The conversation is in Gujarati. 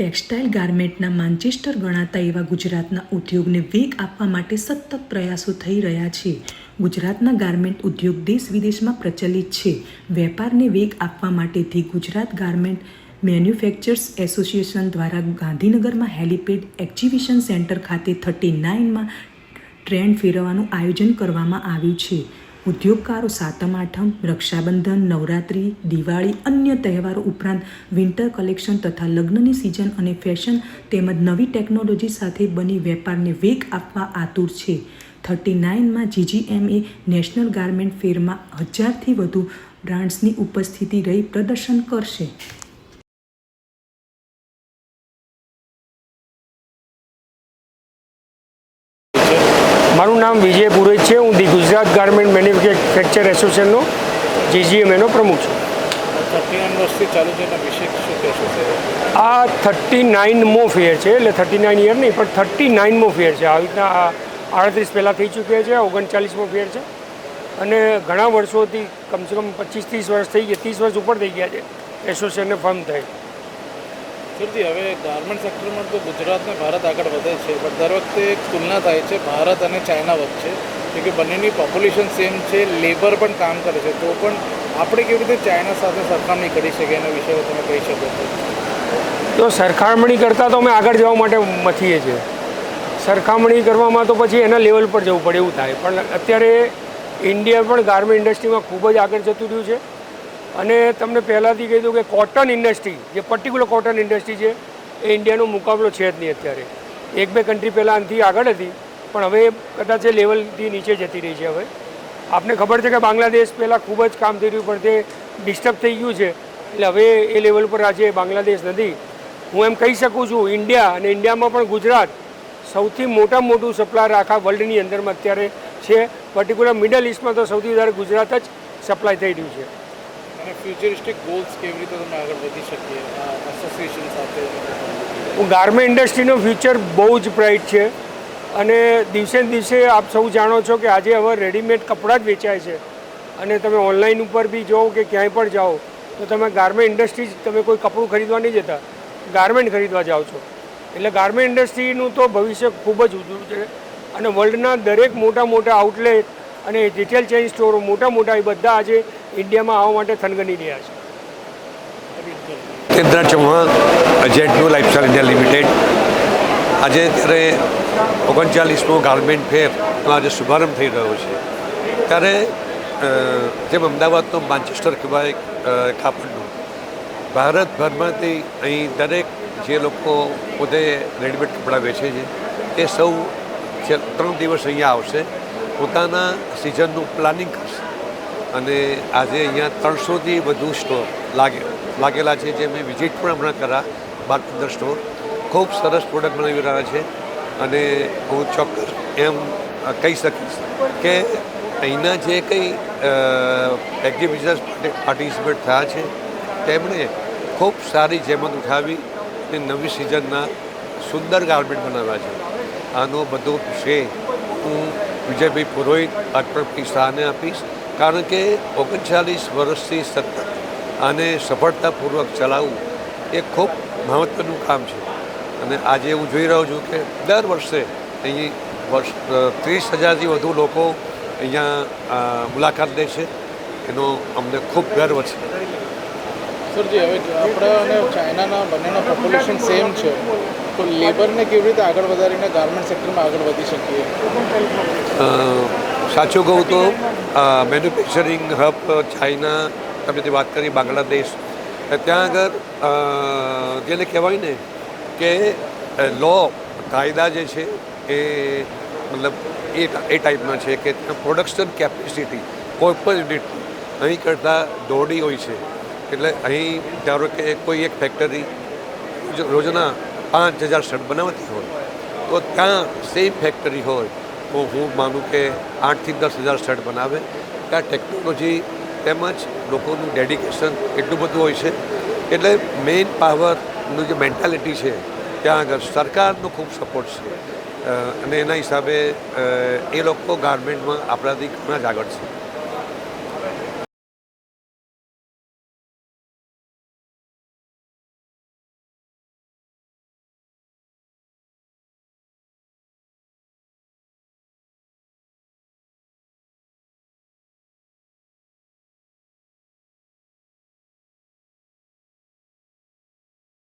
ટેક્સટાઇલ ગાર્મેન્ટના માન્ચેસ્ટર ગણાતા એવા ગુજરાતના ઉદ્યોગને વેગ આપવા માટે સતત પ્રયાસો થઈ રહ્યા છે. ગુજરાતના ગાર્મેન્ટ ઉદ્યોગ દેશ વિદેશમાં પ્રચલિત છે. વેપારને વેગ આપવા માટેથી ગુજરાત ગાર્મેન્ટ મેન્યુફેક્ચર્સ એસોસિએશન દ્વારા ગાંધીનગરમાં હેલિપેડ એક્ઝિબિશન સેન્ટર ખાતે થર્ટી નાઇનમાં ટ્રેન્ડ ફેરવવાનું આયોજન કરવામાં આવ્યું છે. ઉદ્યોગકારો સાતમ, આઠમ, રક્ષાબંધન, નવરાત્રિ, દિવાળી, અન્ય તહેવારો ઉપરાંત વિન્ટર કલેક્શન તથા લગ્નની સિઝન અને ફેશન તેમજ નવી ટેકનોલોજી સાથે બની વેપારને વેગ આપવા આતુર છે. થર્ટી નાઇનમાં જીજીએમએ નેશનલ ગાર્મેન્ટ ફેરમાં હજારથી વધુ બ્રાન્ડ્સની ઉપસ્થિતિ રહી પ્રદર્શન કરશે. મારું નામ વિજય પુરોહિત છે. હું ગુજરાત ગાર્મેન્ટ મેન્યુફેક્ચર એસોસિએશનનો જીજીએમએનો પ્રમુખ છું. આ થર્ટી નાઇનમો ફેર છે એટલે થર્ટી નાઇન યર નહીં પણ થર્ટી નાઇનમો ફેર છે. આવી રીતના આડત્રીસ પહેલાં થઈ ચૂક્યા છે ઓગણચાલીસમો ફેર છે. અને ઘણા વર્ષોથી કમસે કમ પચીસ ત્રીસ વર્ષ થઈ ગયા ત્રીસ વર્ષ ઉપર થઈ ગયા છે એસોસિએશનને ફર્મ થઈ સરજી હવે ગાર્મેન્ટ સેક્ટરમાં તો ગુજરાત અને ભારત આગળ વધે છે પણ દર વખતે એક તુલના થાય છે ભારત અને ચાઇના વચ્ચે. કેમ કે બંનેની પોપ્યુલેશન સેમ છે લેબર પણ કામ કરે છે, તો પણ આપણે કેવી રીતે ચાઇના સાથે સરખામણી કરી શકીએ એના વિશે તમે કહી શકો છો? તો સરખામણી કરતાં તો અમે આગળ જવા માટે મથીએ છીએ. સરખામણી કરવામાં તો પછી એના લેવલ પર જવું પડે એવું થાય. પણ અત્યારે ઇન્ડિયા પણ ગાર્મેન્ટ ઇન્ડસ્ટ્રીમાં ખૂબ જ આગળ જતું રહ્યું છે. અને તમને પહેલાંથી કહી દઉં કે કોટન ઇન્ડસ્ટ્રી જે પર્ટિક્યુલર કોટન ઇન્ડસ્ટ્રી છે, એ ઇન્ડિયાનો મુકાબલો છે જ નહીં અત્યારે. એક બે કન્ટ્રી પહેલાં આનાથી આગળ હતી. પણ હવે કદાચ એ લેવલથી નીચે જતી રહી છે હવે. આપને ખબર છે કે બાંગ્લાદેશ પહેલાં ખૂબ જ કામ થઈ રહ્યું પણ તે ડિસ્ટર્બ થઈ ગયું છે. એટલે હવે એ લેવલ પર આજે બાંગ્લાદેશ નથી. હું એમ કહી શકું છું ઇન્ડિયા અને ઇન્ડિયામાં પણ ગુજરાત સૌથી મોટા મોટું સપ્લાયર આખા વર્લ્ડની અંદરમાં અત્યારે છે. પર્ટિક્યુલર મિડલ ઇસ્ટમાં તો સૌથી વધારે ગુજરાત જ સપ્લાય થઈ રહ્યું છે. અને ફ્યુચરિસ્ટિક ગોલ્સ કેવી રીતે તમે આગળ વધી શકીએ? એસોસિએશન સાથે. હું ગાર્મેન્ટ ઇન્ડસ્ટ્રીનો ફ્યુચર બહુ જ બ્રાઇટ છે. અને દિવસે દિવસે આપ સૌ જાણો છો કે આજે હવે રેડીમેડ કપડાં જ વેચાય છે. અને તમે ઓનલાઈન ઉપર બી જાઓ કે ક્યાંય પણ જાઓ, તો તમે ગાર્મેન્ટ ઇન્ડસ્ટ્રી તમે કોઈ કપડું ખરીદવા નહીં જતા. ગાર્મેન્ટ ખરીદવા જાઓ છો. એટલે ગાર્મેન્ટ ઇન્ડસ્ટ્રીનું તો ભવિષ્ય ખૂબ જ ઉજળું છે. અને વર્લ્ડના દરેક મોટા મોટા આઉટલેટ અને રિટેલ ચેઇન સ્ટોરો મોટા મોટા એ બધા આજે ઇન્ડિયામાં આવવા માટે થનગની રહ્યા છે. કેન્દ્ર ચૌહાણ જેટનું લાઇફસ્ટાઇલ ઇન્ડિયા લિમિટેડ. આજે ત્યારે ઓગણચાલીસમો ગાર્મેન્ટ ફેરનો આજે શુભારંભ થઈ રહ્યો છે. ત્યારે જેમ અમદાવાદનો માન્ચેસ્ટર કહેવાય કાપડનું. ભારતભરમાંથી અહીં દરેક જે લોકો પોતે રેડીમેડ કપડાં વેચે છે, તે સૌ ત્રણ દિવસ અહીંયા આવશે. પોતાના સિઝનનું પ્લાનિંગ કરશે. અને આજે અહીંયા ત્રણસોથી વધુ સ્ટોર લાગે, લાગેલા છે, જે મેં વિઝિટ પણ હમણાં કરા બાર પંદર સ્ટોર ખૂબ સરસ પ્રોડક્ટ બનાવી રહ્યા છે. અને હું ચોક્કસ એમ કહી શકીશ કે અહીંના જે કંઈ એક્ઝિબિશન્સ પાર્ટિસિપેટ થયા છે, તેમણે ખૂબ સારી જેમત ઉઠાવી અને નવી સિઝનના સુંદર ગાર્મેન્ટ બનાવ્યા છે. આનો બધો શ્રેય હું વિજયભાઈ પુરોહિત અર્પણભાઈ શાહને આપીશ, કારણ કે ઓગણચાલીસ વર્ષથી સતત આને સફળતાપૂર્વક ચલાવવું એ ખૂબ મહત્ત્વનું કામ છે. અને આજે હું જોઈ રહ્યો છું કે દર વર્ષે અહીં વર્ષ ત્રીસ હજારથી વધુ લોકો અહીંયા મુલાકાત લે છે. એનો અમને ખૂબ ગર્વ છે. સરજી હવે આપણે અને ચાઇનાના બંનેના પોપ્યુલેશન સેમ છે તો લેબરને કેવી રીતે આગળ વધારીને ગાર્મેન્ટ સેક્ટરમાં આગળ વધી શકીએ? સાચું કહું તો મેન્યુફેક્ચરિંગ હબ ચાઇના તમે જે વાત કરી બાંગ્લાદેશ ત્યાં આગળ જેને કહેવાય ને કે લો કાયદા જે છે એ મતલબ એ એ ટાઈપના છે કે પ્રોડક્શન કેપેસિટી કોઈ પણ યુનિટની અહીં કરતાં દોડી હોય છે. એટલે અહીં ધારો કે કોઈ એક ફેક્ટરી રોજના પાંચ હજાર શર્ટ બનાવતી હોય, તો ત્યાં સેમ ફેક્ટરી હોય, તો હું માનું કે આઠથી દસ હજાર શર્ટ બનાવે. ત્યાં ટેકનોલોજી તેમજ લોકોનું ડેડિકેશન એટલું બધું હોય છે. એટલે મેઇન પાવરનું જે મેન્ટાલિટી છે, ત્યાં આગળ સરકારનો ખૂબ સપોર્ટ છે. અને એના હિસાબે એ લોકો ગાર્મેન્ટમાં આપણાથી ઘણા જ આગળ છે.